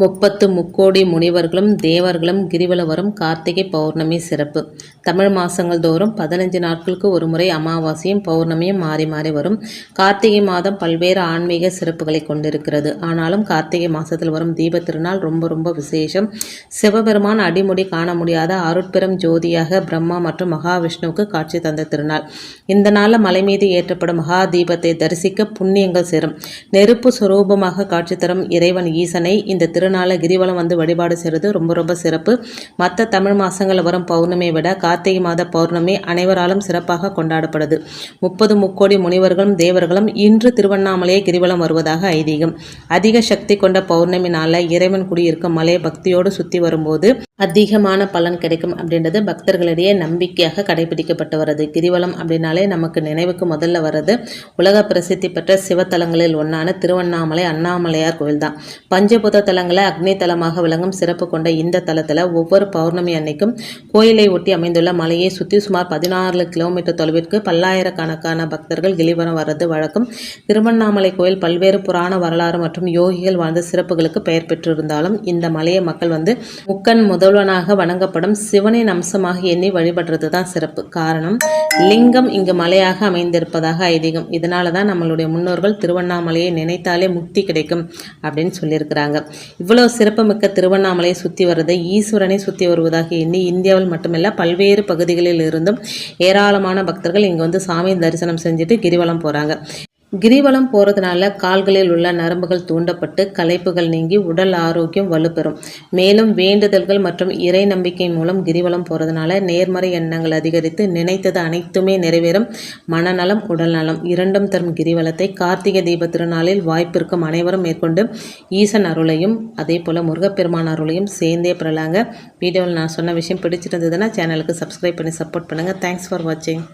முப்பத்து முக்கோடி முனிவர்களும் தேவர்களும் கிரிவலவரும் கார்த்திகை பௌர்ணமி சிறப்பு. தமிழ் மாசங்கள் தோறும் பதினஞ்சு நாட்களுக்கு ஒரு முறை அமாவாசையும் பௌர்ணமியும் மாறி மாறி வரும். கார்த்திகை மாதம் பல்வேறு ஆன்மீக சிறப்புகளை கொண்டிருக்கிறது. ஆனாலும் கார்த்திகை மாசத்தில் வரும் தீப திருநாள் ரொம்ப ரொம்ப விசேஷம். சிவபெருமான் அடிமுடி காண முடியாத அருட்பெரும் ஜோதியாக பிரம்மா மற்றும் மகாவிஷ்ணுவுக்கு காட்சி தந்த திருநாள். இந்த நாளில் மலை மீது ஏற்றப்படும் மகா தீபத்தை தரிசிக்க புண்ணியங்கள் சேரும். நெருப்பு சுரூபமாக காட்சி தரும் இறைவன் ஈசனை இந்த திரு திருநாளை கிரிவலம் வந்து வழிபாடு செய்கிறது ரொம்ப ரொம்ப சிறப்பு. மற்ற தமிழ் மாதங்களில் வரும் பௌர்ணமியை விட கார்த்திகை மாத பௌர்ணமி அனைவராலும் சிறப்பாக கொண்டாடப்படுது. முப்பது முக்கோடி முனிவர்களும் தேவர்களும் இன்று திருவண்ணாமலையை கிரிவலம் வருவதாக ஐதீகம். அதிக சக்தி கொண்ட பௌர்ணமி நாளில் இறைவன் குடியிருக்கும் மலையை பக்தியோடு சுற்றி வரும்போது அதிகமான பலன் கிடைக்கும் அப்படின்றது பக்தர்களிடையே நம்பிக்கையாக கடைபிடிக்கப்பட்டு வருது கிரிவலம் அப்படின்னாலே நமக்கு நினைவுக்கு முதல்ல வர்றது உலக பிரசித்தி பெற்ற சிவத்தலங்களில் ஒன்றான திருவண்ணாமலை அண்ணாமலையார் கோவில் தான் பஞ்சபூத தலங்களை அக்னி தலமாக விளங்கும் சிறப்பு கொண்ட இந்த தலத்தில் ஒவ்வொரு பௌர்ணமி அன்னைக்கும் கோயிலை ஒட்டி அமைந்துள்ள மலையை சுற்றி சுமார் பதினாறு கிலோமீட்டர் தொலைவிற்கு பல்லாயிரக்கணக்கான பக்தர்கள் கிரிவலம் வர்றது வழக்கம். திருவண்ணாமலை கோயில் பல்வேறு புராண வரலாறு மற்றும் யோகிகள் வாழ்ந்த சிறப்புகளுக்கு பெயர் பெற்றிருந்தாலும் இந்த மலையை மக்கள் வந்து முக்கன் முதல்வனாக வணங்கப்படும் சிவனின் அம்சமாக எண்ணி வழிபடுறது தான் சிறப்பு. காரணம் லிங்கம் இங்கு மலையாக அமைந்திருப்பதாக ஐதீகம். இதனால தான் நம்மளுடைய முன்னோர்கள் திருவண்ணாமலையை நினைத்தாலே முக்தி கிடைக்கும் அப்படின்னு சொல்லியிருக்கிறாங்க. இவ்வளோ சிறப்புமிக்க திருவண்ணாமலையை சுற்றி வர்றதை ஈஸ்வரனை சுற்றி வருவதாக எண்ணி இந்தியாவில் மட்டுமல்ல பல்வேறு பகுதிகளில் இருந்தும் ஏராளமான பக்தர்கள் இங்கே வந்து சாமி தரிசனம் செஞ்சுட்டு கிரிவலம் போகிறாங்க கிரிவலம் போகிறதுனால கால்களில் உள்ள நரம்புகள் தூண்டப்பட்டு களைப்புகள் நீங்கி உடல் ஆரோக்கியம் வலுப்பெறும். மேலும் வேண்டுதல்கள் மற்றும் இறை நம்பிக்கை மூலம் கிரிவலம் போகிறதுனால நேர்மறை எண்ணங்கள் அதிகரித்து நினைத்தது அனைத்துமே நிறைவேறும். மனநலம் உடல்நலம் இரண்டும் தரும் கிரிவலத்தை கார்த்திகை தீப திருநாளில் வாய்ப்பிருக்கும் அனைவரும் மேற்கொண்டு ஈசன் அருளையும் அதே போல் முருகப்பெருமான் அருளையும் சேர்ந்தே பெறலாங்க. வீடியோவில் நான் சொன்ன விஷயம் பிடிச்சிருந்ததுன்னா சேனலுக்கு சப்ஸ்கிரைப் பண்ணி சப்போர்ட் பண்ணுங்கள் தேங்க்ஸ் ஃபார் வாட்சிங்